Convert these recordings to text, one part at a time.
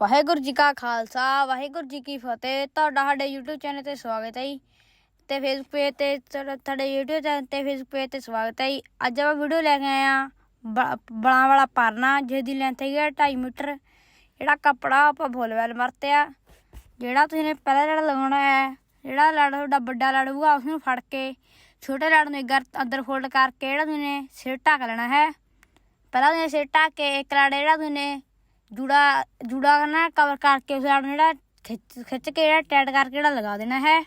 ਵਾਹਿਗੁਰੂ ਜੀ ਕਾ ਖਾਲਸਾ, ਵਾਹਿਗੁਰੂ ਜੀ ਕੀ ਫਤਿਹ। ਤੁਹਾਡਾ ਸਾਡੇ YouTube ਚੈਨਲ ਤੇ ਸਵਾਗਤ ਹੈ ਜੀ। ਤੇ Facebook ਪੇਜ ਤੇ ਤੁਹਾਡਾ ਤੁਹਾਡੇ YouTube ਚੈਨਲ ਤੇ Facebook ਪੇਜ ਤੇ ਸਵਾਗਤ ਹੈ ਜੀ। ਅੱਜ ਆਪਾਂ ਵੀਡੀਓ ਲੈ ਕੇ ਆਏ ਆ ਬਲਾਂ ਵਾਲਾ ਪਰਨਾ, ਜਿਹਦੀ ਲੈਂਥ ਹੈਗੀ ਆ 2.5 ਮੀਟਰ। ਜਿਹੜਾ ਕੱਪੜਾ ਆਪਾਂ ਫੁੱਲਵੈਲ ਵਰਤਿਆ। ਜਿਹੜਾ ਤੁਸੀਂ ਨੇ ਪਹਿਲਾ ਲੜ ਲਗਾਉਣਾ ਹੈ, ਜਿਹੜਾ ਲੜ, ਤੁਹਾਡਾ ਵੱਡਾ ਲੜ ਹੋਊਗਾ ਉਸ ਨੂੰ ਫੜ ਕੇ ਛੋਟੇ ਲੜ ਨੂੰ ਇੱਧਰ ਅੰਦਰ ਫੋਲਡ ਕਰਕੇ ਜਿਹੜਾ ਤੁਸੀਂ ਨੇ ਸਿਰ ਢੱਕ ਲੈਣਾ ਹੈ। ਪਹਿਲਾਂ ਤੁਸੀਂ ਸਿਰ ਢੱਕ ਕੇ ਇੱਕ ਲੜ ਜਿਹੜਾ ਤੁਸੀਂ ਨੇ ਜੂੜਾ ਜੂੜਾ ਨਾ ਕਵਰ ਕਰਕੇ ਉਸ ਲੜ ਨੂੰ ਜਿਹੜਾ ਖਿੱਚ ਖਿੱਚ ਕੇ ਜਿਹੜਾ ਟੈਟ ਕਰਕੇ ਜਿਹੜਾ ਲਗਾ ਦੇਣਾ ਹੈ।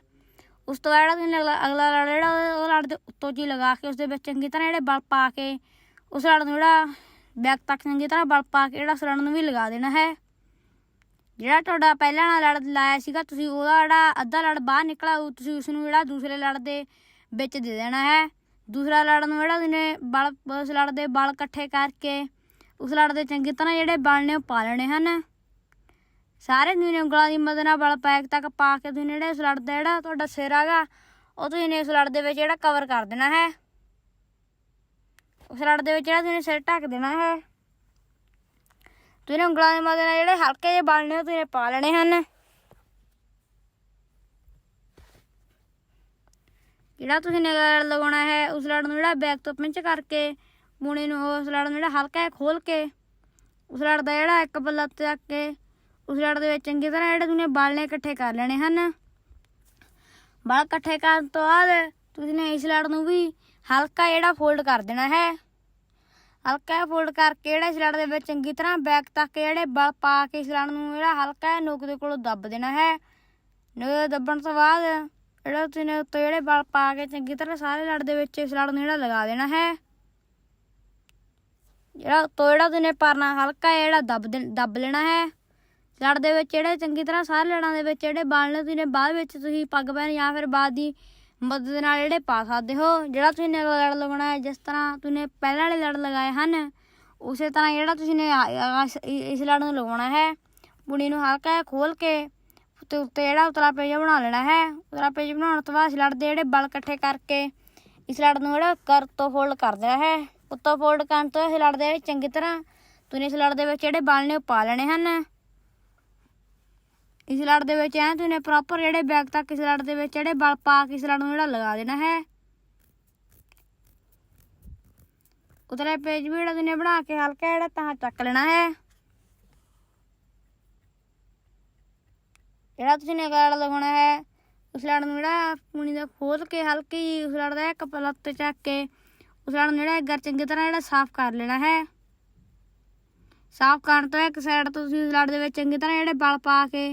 ਉਸ ਤੋਂ ਬਾਅਦ ਜਿਹੜਾ ਤੁਸੀਂ ਅਗਲਾ ਅਗਲਾ ਲੜ ਜਿਹੜਾ ਉਹ- ਲੜ ਦੇ ਉੱਤੋਂ ਜੀ ਲਗਾ ਕੇ ਉਸ ਦੇ ਵਿੱਚ ਚੰਗੀ ਤਰ੍ਹਾਂ ਜਿਹੜੇ ਬਲ ਪਾ ਕੇ ਉਸ ਲੜ ਨੂੰ ਜਿਹੜਾ ਬੈਕ ਤੱਕ ਚੰਗੀ ਤਰ੍ਹਾਂ ਬਲ ਪਾ ਕੇ ਜਿਹੜਾ ਉਸ ਨੂੰ ਵੀ ਲਗਾ ਦੇਣਾ ਹੈ। ਜਿਹੜਾ ਤੁਹਾਡਾ ਪਹਿਲਾਂ ਵਾਲਾ ਲੜ ਲਾਇਆ ਸੀਗਾ, ਤੁਸੀਂ ਉਹਦਾ ਜਿਹੜਾ ਅੱਧਾ ਲੜ ਬਾਹਰ ਨਿਕਲਾ ਤੁਸੀਂ ਉਸ ਨੂੰ ਜਿਹੜਾ ਦੂਸਰੇ ਲੜ ਦੇ ਵਿੱਚ ਦੇ ਦੇਣਾ ਹੈ। ਦੂਸਰਾ ਲੜ ਨੂੰ ਜਿਹੜਾ ਤੁਸੀਂ ਬਲ, ਉਸ ਲੜ ਦੇ ਬਲ ਇਕੱਠੇ ਕਰਕੇ ਉਸ ਲੜ ਦੇ ਚੰਗੀ ਤਰ੍ਹਾਂ ਜਿਹੜੇ ਬਲ ਨੇ ਉਹ ਪਾ ਲੈਣੇ ਹਨ। ਸਾਰੇ ਤੁਸੀਂ ਉਂਗਲਾਂ ਦੀ ਮਦਦ ਨਾਲ ਬਲ ਪੈਕ ਤੱਕ ਪਾ ਕੇ ਤੁਸੀਂ ਜਿਹੜੇ ਉਸ ਲੜ ਦਾ ਜਿਹੜਾ ਤੁਹਾਡਾ ਸਿਰ ਹੈਗਾ, ਉਹ ਤੁਸੀਂ ਨੇ ਉਸ ਲੜ ਦੇ ਵਿੱਚ ਜਿਹੜਾ ਕਵਰ ਕਰ ਦੇਣਾ ਹੈ। ਉਸ ਲੜ ਦੇ ਵਿੱਚ ਜਿਹੜਾ ਤੁਸੀਂ ਸਿਰ ਢੱਕ ਦੇਣਾ ਹੈ। ਤੁਸੀਂ ਉਂਗਲਾਂ ਦੀ ਮਦਦ ਨਾਲ ਜਿਹੜੇ ਹਲਕੇ ਜਿਹੇ ਬਲ ਨੇ ਉਹ ਤੁਸੀਂ ਪਾ ਲੈਣੇ ਹਨ। ਜਿਹੜਾ ਤੁਸੀਂ ਨੇ ਲੜ ਲਗਾਉਣਾ ਹੈ, ਉਸ ਲੜ ਨੂੰ ਜਿਹੜਾ ਬੈਕ ਤੋਂ ਪਿੰਚ ਕਰਕੇ ਮੂਣੇ ਨੂੰ ਉਸ ਲੜ ਨੂੰ ਜਿਹੜਾ ਹਲਕਾ ਜਿਹਾ ਖੋਲ ਕੇ, ਉਸ ਲੜ ਦਾ ਜਿਹੜਾ ਇੱਕ ਪੱਲਾ ਚੱਕ ਕੇ, ਉਸ ਲੜ ਦੇ ਵਿੱਚ ਚੰਗੀ ਤਰ੍ਹਾਂ ਜਿਹੜੇ ਤੁਸੀਂ ਬਾਲਣੇ ਇਕੱਠੇ ਕਰ ਲੈਣੇ ਹਨ। ਬਲ ਇਕੱਠੇ ਕਰਨ ਤੋਂ ਬਾਅਦ ਤੁਸੀਂ ਨੇ ਇਸ ਲੜ ਨੂੰ ਵੀ ਹਲਕਾ ਜਿਹੜਾ ਫੋਲਡ ਕਰ ਦੇਣਾ ਹੈ। ਹਲਕਾ ਫੋਲਡ ਕਰਕੇ ਜਿਹੜਾ ਇਸ ਲੜ ਦੇ ਵਿੱਚ ਚੰਗੀ ਤਰ੍ਹਾਂ ਬੈਕ ਤੱਕ ਜਿਹੜੇ ਬਲ ਪਾ ਕੇ ਇਸ ਲੜ ਨੂੰ ਜਿਹੜਾ ਹਲਕਾ ਨੋਕ ਦੇ ਕੋਲੋਂ ਦੱਬ ਦੇਣਾ ਹੈ। ਨੋਕ ਦੱਬਣ ਤੋਂ ਬਾਅਦ ਜਿਹੜਾ ਤੁਸੀਂ ਨੇ ਉੱਤੇ ਜਿਹੜੇ ਬਲ ਪਾ ਕੇ ਚੰਗੀ ਤਰ੍ਹਾਂ ਸਾਰੇ ਲੜ ਦੇ ਵਿੱਚ ਇਸ ਲੜ ਨੂੰ ਜਿਹੜਾ ਲਗਾ ਦੇਣਾ ਹੈ। ਜਿਹੜਾ ਉੱਤੋਂ ਜਿਹੜਾ ਤੁਸੀਂ ਪਰਨਾ ਹਲਕਾ ਹੈ, ਜਿਹੜਾ ਦੱਬ ਦੇ- ਦੱਬ ਲੈਣਾ ਹੈ। ਲੜ ਦੇ ਵਿੱਚ ਜਿਹੜੇ ਚੰਗੀ ਤਰ੍ਹਾਂ ਸਾਰੇ ਲੜਾਂ ਦੇ ਵਿੱਚ ਜਿਹੜੇ ਬਲ ਨੇ ਤੁਸੀਂ ਬਾਅਦ ਵਿੱਚ ਤੁਸੀਂ ਪੱਗ ਪੈਣ ਜਾਂ ਫਿਰ ਬਾਅਦ ਦੀ ਮਦਦ ਨਾਲ ਜਿਹੜੇ ਪਾ ਸਕਦੇ ਹੋ। ਜਿਹੜਾ ਤੁਸੀਂ ਨੇ ਲੜ ਲਗਾਉਣਾ ਹੈ, ਜਿਸ ਤਰ੍ਹਾਂ ਤੁਸੀਂ ਪਹਿਲਾਂ ਵਾਲੇ ਲੜ ਲਗਾਏ ਹਨ, ਉਸੇ ਤਰ੍ਹਾਂ ਜਿਹੜਾ ਤੁਸੀਂ ਨੇ ਇਸ- ਲੜ ਨੂੰ ਲਗਾਉਣਾ ਹੈ। ਬੁਣੀ ਨੂੰ ਹਲਕਾ ਜਿਹਾ ਖੋਲ ਕੇ ਤੇ ਉੱਤੇ ਜਿਹੜਾ ਉਤਲਾ ਪੇਜ ਬਣਾ ਲੈਣਾ ਹੈ। ਉਤਲਾ ਪੇਜ ਬਣਾਉਣ ਤੋਂ ਬਾਅਦ ਇਸ ਲੜ ਦੇ ਜਿਹੜੇ ਬਲ ਇਕੱਠੇ ਕਰਕੇ ਇਸ ਲੜ ਨੂੰ ਜਿਹੜਾ ਕਰ ਤੋਂ ਫੋਲਡ ਕਰ ਦੇਣਾ ਹੈ। ਉੱਤੋਂ ਫੋਲਡ ਕਰਨ ਤੋਂ ਇਸ ਲੜ ਦੇ ਜਿਹੜੇ ਚੰਗੀ ਤਰ੍ਹਾਂ। ਤੁਸੀਂ ਇਸ ਲੜ ਦੇ ਵਿੱਚ ਜਿਹੜੇ ਬਲ ਨੇ ਉਹ ਪਾ ਲੈਣੇ ਹਨ। ਇਸ ਲੜ ਦੇ ਵਿੱਚ ਐ ਤੁਸੀਂ ਪ੍ਰੋਪਰ ਜਿਹੜੇ ਬੈਗ ਤੱਕ ਇਸ ਲੜ ਦੇ ਵਿੱਚ ਜਿਹੜੇ ਬਲ ਪਾ ਕੇ ਇਸ ਲੜ ਨੂੰ ਜਿਹੜਾ ਲਗਾ ਦੇਣਾ ਹੈ। ਉਤਲੇ ਪੇਜ ਵੀ ਜਿਹੜਾ ਤੁਸੀਂ ਬਣਾ ਕੇ ਹਲਕਾ ਜਿਹੜਾ ਤਾਂ ਚੱਕ ਲੈਣਾ ਹੈ। ਜਿਹੜਾ ਤੁਸੀਂ ਨੇ ਲੜ ਲਗਾਉਣਾ ਹੈ, ਉਸ ਲੜ ਨੂੰ ਜਿਹੜਾ ਪੂਣੀ ਦਾ ਖੋਲ ਕੇ ਹਲਕੀ ਉਸ ਲੜ ਦਾ ਇੱਕ ਪਲੱਤ ਚੱਕ ਕੇ ਉਸਲਾ ਨੂੰ ਜਿਹੜਾ ਗਰ ਚੰਗੀ ਤਰ੍ਹਾਂ ਜਿਹੜਾ ਸਾਫ਼ ਕਰ ਲੈਣਾ ਹੈ। ਸਾਫ਼ ਕਰਨ ਤੋਂ ਇੱਕ ਸਾਈਡ ਤੋਂ ਤੁਸੀਂ ਉਸ ਲੜ ਦੇ ਵਿੱਚ ਚੰਗੀ ਤਰ੍ਹਾਂ ਜਿਹੜੇ ਬਲ ਪਾ ਕੇ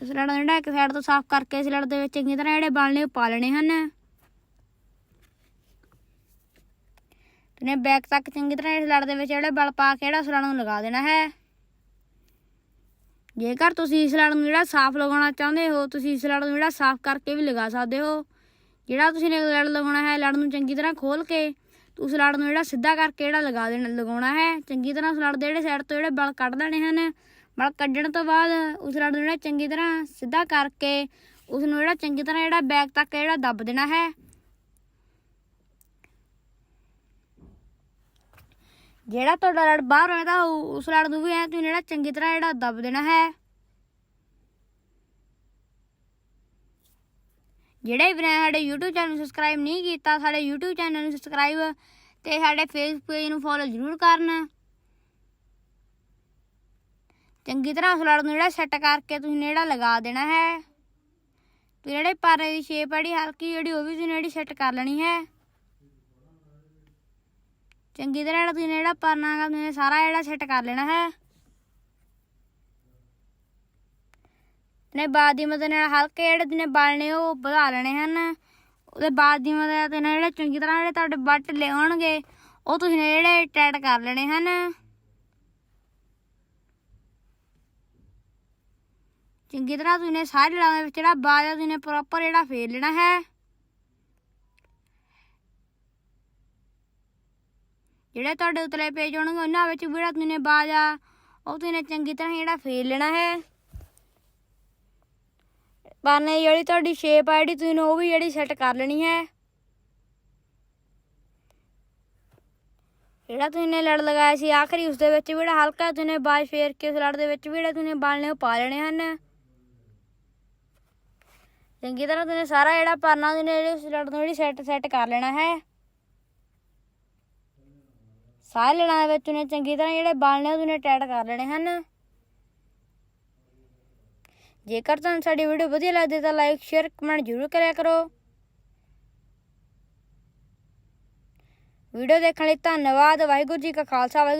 ਇਸ ਨੂੰ ਜਿਹੜਾ ਇੱਕ ਸਾਈਡ ਤੋਂ ਸਾਫ਼ ਕਰਕੇ ਇਸ ਦੇ ਵਿੱਚ ਚੰਗੀ ਤਰ੍ਹਾਂ ਜਿਹੜੇ ਬਲ ਨੇ ਉਹ ਪਾ ਲੈਣੇ ਹਨ। ਤੇ ਬੈਕ ਤੱਕ ਚੰਗੀ ਤਰ੍ਹਾਂ ਇਸ ਲੜ ਦੇ ਵਿੱਚ ਜਿਹੜੇ ਬਲ ਪਾ ਕੇ ਜਿਹੜਾ ਉਸ ਨੂੰ ਲਗਾ ਦੇਣਾ ਹੈ। ਜੇਕਰ ਤੁਸੀਂ ਇਸ ਲੜ ਨੂੰ ਜਿਹੜਾ ਸਾਫ਼ ਲਗਾਉਣਾ ਚਾਹੁੰਦੇ ਹੋ, ਤੁਸੀਂ ਇਸ ਲੜ ਨੂੰ ਜਿਹੜਾ ਸਾਫ਼ ਕਰਕੇ ਵੀ ਲਗਾ ਸਕਦੇ ਹੋ। ਜਿਹੜਾ ਤੁਸੀਂ ਨੇ ਲੜ ਲਗਾਉਣਾ ਹੈ ਲੜ ਨੂੰ ਚੰਗੀ ਤਰ੍ਹਾਂ ਖੋਲ ਕੇ ਉਸ ਲੜ ਨੂੰ ਜਿਹੜਾ ਸਿੱਧਾ ਕਰਕੇ ਜਿਹੜਾ ਲਗਾ ਦੇਣਾ, ਲਗਾਉਣਾ ਹੈ। ਚੰਗੀ ਤਰ੍ਹਾਂ ਉਸ ਲੜ ਦੇ ਜਿਹੜੇ ਸਾਈਡ ਤੋਂ ਜਿਹੜੇ ਬਲ ਕੱਢ ਦੇਣੇ ਹਨ, ਬਲ ਕੱਢਣ ਤੋਂ ਬਾਅਦ ਉਸ ਲੜ ਨੂੰ ਜਿਹੜਾ ਚੰਗੀ ਤਰ੍ਹਾਂ ਸਿੱਧਾ ਕਰਕੇ ਉਸ ਨੂੰ ਜਿਹੜਾ ਚੰਗੀ ਤਰ੍ਹਾਂ ਜਿਹੜਾ ਬੈਕ ਤੱਕ ਜਿਹੜਾ ਦੱਬ ਦੇਣਾ ਹੈ। ਜਿਹੜਾ ਤੁਹਾਡਾ ਲੜ ਬਾਹਰ ਹੋਇਆ ਉਸ ਲੜ ਨੂੰ ਵੀ ਐ ਤੁਸੀਂ ਜਿਹੜਾ ਚੰਗੀ ਤਰ੍ਹਾਂ ਜਿਹੜਾ ਦੱਬ ਦੇਣਾ ਹੈ। ਜਿਹੜੇ ਵੀ ਨੇ ਸਾਡੇ YouTube ਚੈਨਲ ਨੂੰ ਸਬਸਕ੍ਰਾਈਬ ਨਹੀਂ ਕੀਤਾ, ਸਾਡੇ YouTube ਚੈਨਲ ਨੂੰ ਸਬਸਕ੍ਰਾਈਬ ਤੇ ਸਾਡੇ Facebook ਪੇਜ ਨੂੰ ਫੋਲੋ ਜ਼ਰੂਰ ਕਰਨ। ਚੰਗੀ ਤਰ੍ਹਾਂ ਉਸ ਲੜ ਨੂੰ ਜਿਹੜਾ ਸੈੱਟ ਕਰਕੇ ਤੁਸੀਂ ਨੇੜਾ ਲਗਾ ਦੇਣਾ ਹੈ। ਤੇ ਜਿਹੜੇ ਪਾਰੇ ਦੀ ਸ਼ੇਪ ਜਿਹੜੀ ਹਲਕੀ ਜਿਹੜੀ, ਉਹ ਵੀ ਤੁਸੀਂ ਨੇੜੀ ਸੈੱਟ ਕਰ ਲੈਣੀ ਹੈ। ਚੰਗੀ ਤਰ੍ਹਾਂ ਜਿਹੜਾ ਤੁਸੀਂ ਜਿਹੜਾ ਪਰਨਾ ਹੈਗਾ, ਤੁਸੀਂ ਸਾਰਾ ਜਿਹੜਾ ਸੈੱਟ ਕਰ ਲੈਣਾ ਹੈ। ਨੇ ਬਾਦ ਦੀ ਮਦਦ ਨਾਲ ਹਲਕੇ ਜਿਹੜੇ ਦਿਨੇ ਬਾਲਣੇ, ਉਹ ਵਧਾ ਲੈਣੇ ਹਨ। ਉਹਦੇ ਬਾਦ ਦੀ ਮਦਦ ਨਾਲ ਜਿਹੜੇ ਚੰਗੀ ਤਰ੍ਹਾਂ ਜਿਹੜੇ ਤੁਹਾਡੇ ਬੱਟ ਲਿਆਉਣਗੇ, ਉਹ ਤੁਸੀਂ ਨੇ ਜਿਹੜੇ ਟੈਟ ਕਰ ਲੈਣੇ ਹਨ। ਚੰਗੀ ਤਰ੍ਹਾਂ ਤੁਸੀਂ ਸਾਰੇ ਲੜਾਂ ਵਿੱਚ ਜਿਹੜਾ ਬਾਜ ਤੁਸੀਂ ਪ੍ਰੋਪਰ ਜਿਹੜਾ ਫੇਰ ਲੈਣਾ ਹੈ। ਜਿਹੜੇ ਤੁਹਾਡੇ ਉਤਲੇ ਪੇਜ ਹੋਣਗੇ ਉਹਨਾਂ ਵਿੱਚ ਵੀ ਜਿਹੜਾ ਤੁਸੀਂ ਨੇ ਬਾਜ ਆ। ਉਹ ਤੁਸੀਂ ਚੰਗੀ ਤਰ੍ਹਾਂ ਜਿਹੜਾ ਫੇਰ ਲੈਣਾ ਹੈ। ਬਾਨੇ ਜਿਹੜੀ ਤੁਹਾਡੀ ਸ਼ੇਪ ਆ, ਜਿਹੜੀ ਤੁਸੀਂ ਉਹ ਵੀ ਜਿਹੜੀ ਸੈੱਟ ਕਰ ਲੈਣੀ ਹੈ। ਜਿਹੜਾ ਤੁਸੀਂ ਨੇ ਲੜ ਲਗਾਇਆ ਸੀ ਆਖਰੀ ਉਸ ਦੇ ਵਿੱਚ ਵੀ ਜਿਹੜਾ ਹਲਕਾ, ਤੁਸੀਂ ਨੇ ਬਾਜ ਫੇਰ ਕੇ ਉਸ ਲੜ ਦੇ ਵਿੱਚ ਵੀ ਜਿਹੜੇ ਤੁਸੀਂ ਬਾਲ ਨੇ ਉਹ ਪਾ ਲੈਣੇ ਹਨ। ਚੰਗੀ ਤਰ੍ਹਾਂ ਤੁਸੀਂ ਸਾਰਾ ਜਿਹੜਾ ਪਰਨਾ ਤੁਸੀਂ ਨੇ ਉਸ ਲੜ ਨੂੰ ਜਿਹੜੀ ਸੈੱਟ ਸੈੱਟ ਕਰ ਲੈਣਾ ਹੈ। ਸਾਰੇ ਲੜਾਂ ਦੇ ਵਿੱਚ ਤੁਸੀਂ ਚੰਗੀ ਤਰ੍ਹਾਂ ਜਿਹੜੇ ਬਾਲ ਨੇ ਉਹਨੇ ਤੁਸੀਂ ਟੈਟ ਕਰ ਲੈਣੇ ਹਨ। ਜੇਕਰ ਤੁਹਾਨੂੰ ਸਾਡੀ ਵੀਡੀਓ ਵਧੀਆ ਲੱਗਦੀ ਤਾਂ ਲਾਈਕ ਸ਼ੇਅਰ ਕਮੈਂਟ ਜ਼ਰੂਰ ਕਰਿਆ ਕਰੋ। ਵੀਡੀਓ ਦੇਖਣ ਲਈ ਧੰਨਵਾਦ, ਵਾਹਿਗੁਰੂ ਜੀ ਕਾ ਖਾਲਸਾ, ਵਾਹਿਗੁਰੂ